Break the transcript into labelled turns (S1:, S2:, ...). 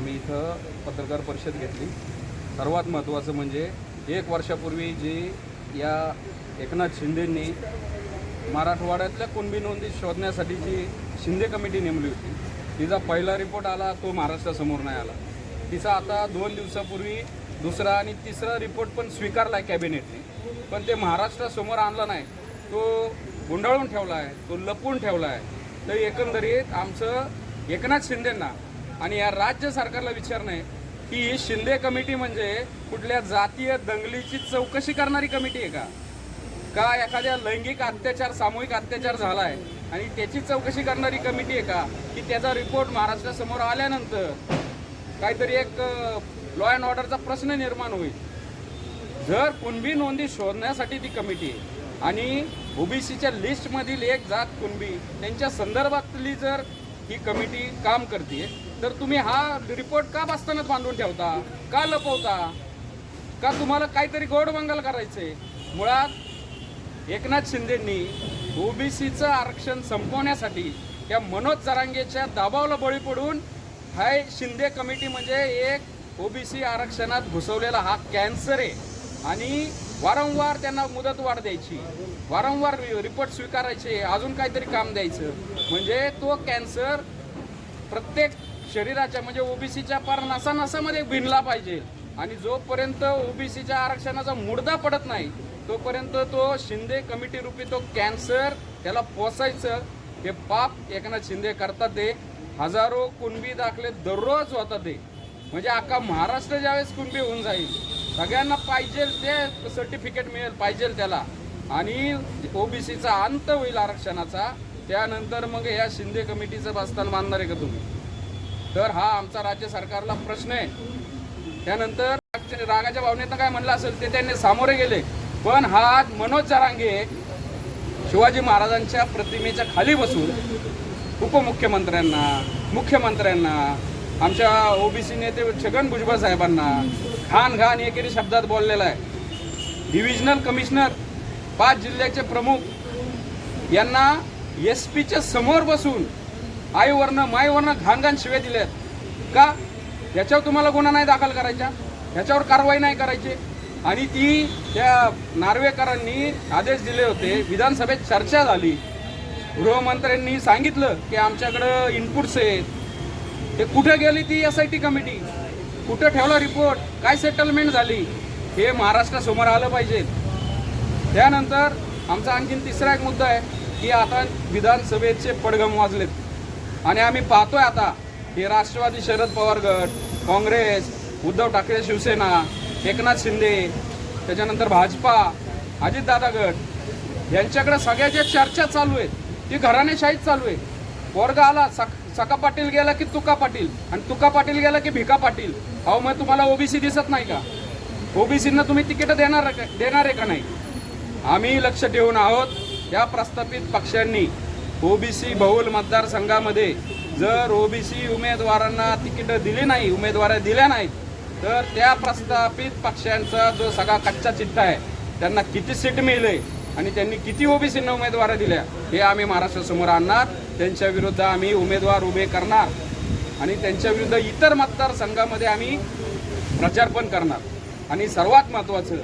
S1: आम्ही इथं पत्रकार परिषद घेतली. सर्वात महत्त्वाचं म्हणजे एक वर्षापूर्वी जी या एकनाथ शिंदेंनी मराठवाड्यातल्या कुणबी नोंदी शोधण्यासाठी जी शिंदे कमिटी नेमली होती तिचा पहिला रिपोर्ट आला तो महाराष्ट्रासमोर नाही आला. तिचा आता दोन दिवसापूर्वी दुसरा आणि तिसरा रिपोर्ट पण स्वीकारला आहे कॅबिनेटने. पण ते महाराष्ट्रासमोर आणला नाही. तो गुंडाळून ठेवला आहे तो लपवून ठेवला आहे तर एकंदरीत आमचं एकनाथ शिंदेंना आणि या राज्य सरकारला विचारणं आहे की शिंदे कमिटी म्हणजे कुठल्या जातीय दंगलीची चौकशी करणारी कमिटी आहे का? का एखाद्या लैंगिक अत्याचार सामूहिक अत्याचार झाला आहे आणि त्याची चौकशी करणारी कमिटी आहे का? की त्याचा रिपोर्ट महाराष्ट्रासमोर आल्यानंतर काहीतरी एक लॉ अँड ऑर्डरचा प्रश्न निर्माण होईल. जर कुणबी नोंदी शोधण्यासाठी ती कमिटी आहे आणि ओबीसीच्या लिस्टमधील एक जात कुणबी त्यांच्या संदर्भातली जर ही कमिटी काम करते तर तुम्ही हा रिपोर्ट का बसतानाच बांधून ठेवता? का लपवता? का तुम्हाला काहीतरी गोडबंगाल करायचंय? मुळात एकनाथ शिंदेंनी ओबीसीचं आरक्षण संपवण्यासाठी त्या मनोज जरांगेच्या दाबावला बळी पडून हाय शिंदे कमिटी म्हणजे एक ओबीसी आरक्षणात घुसवलेला हा कॅन्सर आहे. आणि वारंवार त्यांना मुदत वाढ द्यायची. वारंवार रिपोर्ट स्वीकारायचे. अजून काहीतरी काम द्यायचं. म्हणजे तो कॅन्सर प्रत्येक शरीराच्या म्हणजे ओबीसीच्या पार नसा नसामध्ये भिनला पाहिजे. आणि जोपर्यंत ओबीसीच्या आरक्षणाचा मुडदा पडत नाही तोपर्यंत तो शिंदे कमिटी रूपी तो कॅन्सर त्याला पोसायचं. हे पाप एकनाथ शिंदे करतात ते. हजारो कुणबी दाखले दररोज होतात ते. म्हणजे अख्खा महाराष्ट्र ज्यावेळेस कुणबी होऊन जाईल सगळ्यांना पाहिजे ते सर्टिफिकेट मिळेल पाहिजे त्याला. आणि ओबीसीचा अंत होईल आरक्षणाचा त्यानंतर मग या शिंदे कमिटीचं बसतान मानणार आहे का तुम्ही? तर हा आमचा राज्य सरकारला प्रश्न आहे. त्यानंतर रागाच्या भावनेतनं काय म्हणलं असेल ते त्यांनी सामोरे गेले. पण हा मनोज जरांगे शिवाजी महाराजांच्या प्रतिमेच्या खाली बसून उपमुख्यमंत्र्यांना मुख्यमंत्र्यांना आमच्या ओबीसी नेते छगन भुजबळ साहेबांना घाण घाण एकेरी शब्दात बोललेला आहे. डिव्हिजनल कमिशनर पाच जिल्ह्याचे प्रमुख यांना एस पीच्या समोर बसून आईवरनं माईवरनं घाण घाण शिवे दिल्यात का? याच्यावर तुम्हाला गुन्हा नाही दाखल करायचा? याच्यावर कारवाई नाही करायची? आणि ती त्या नार्वेकरांनी आदेश दिले होते. विधानसभेत चर्चा झाली. गृहमंत्र्यांनी सांगितलं की आमच्याकडं इनपुट्स आहेत. ते कुठे गेली ती एस आय टी कमिटी? कुठं ठेवला रिपोर्ट काय सेटलमेंट झाली? हे महाराष्ट्रासमोर आलं पाहिजे. त्यानंतर आमचा आणखीन तिसरा एक मुद्दा आहे की आता विधानसभेचे पडगम वाजलेत. आणि आम्ही पाहतोय आता हे राष्ट्रवादी शरद पवार गट काँग्रेस उद्धव ठाकरे शिवसेना एकनाथ शिंदे त्याच्यानंतर भाजपा अजितदादा गट यांच्याकडे सगळ्याच्या चर्चा चालू आहेत ती घराणेशाहीच चालू आहे वर्ग आला सक सका पाटील गेला की तुका पाटील? आणि तुका पाटील गेला की भिका पाटील? अहो मग तुम्हाला ओबीसी दिसत नाही का? ओबीसींना तुम्ही तिकीट देणार देणार आहे का नाही? आम्ही लक्ष ठेवून आहोत. या प्रस्थापित पक्षांनी ओबीसी बहुल मतदारसंघामध्ये जर ओबीसी उमेदवारांना तिकीट दिली नाही उमेदवार दिल्या नाहीत तर त्या प्रस्थापित पक्षांचा जो सगळा कच्चा चिठ्ठा आहे त्यांना किती सीट मिळले आणि त्यांनी किती ओबीसींना उमेदवार दिल्या हे आम्ही महाराष्ट्रासमोर आणणार. त्यांच्या विरुद्ध आम्ही उमेदवार उभे करणार आणि त्यांच्या विरुद्ध इतर मतदारसंघामध्ये आम्ही प्रचार पण करणार. आणि सर्वात महत्त्वाचं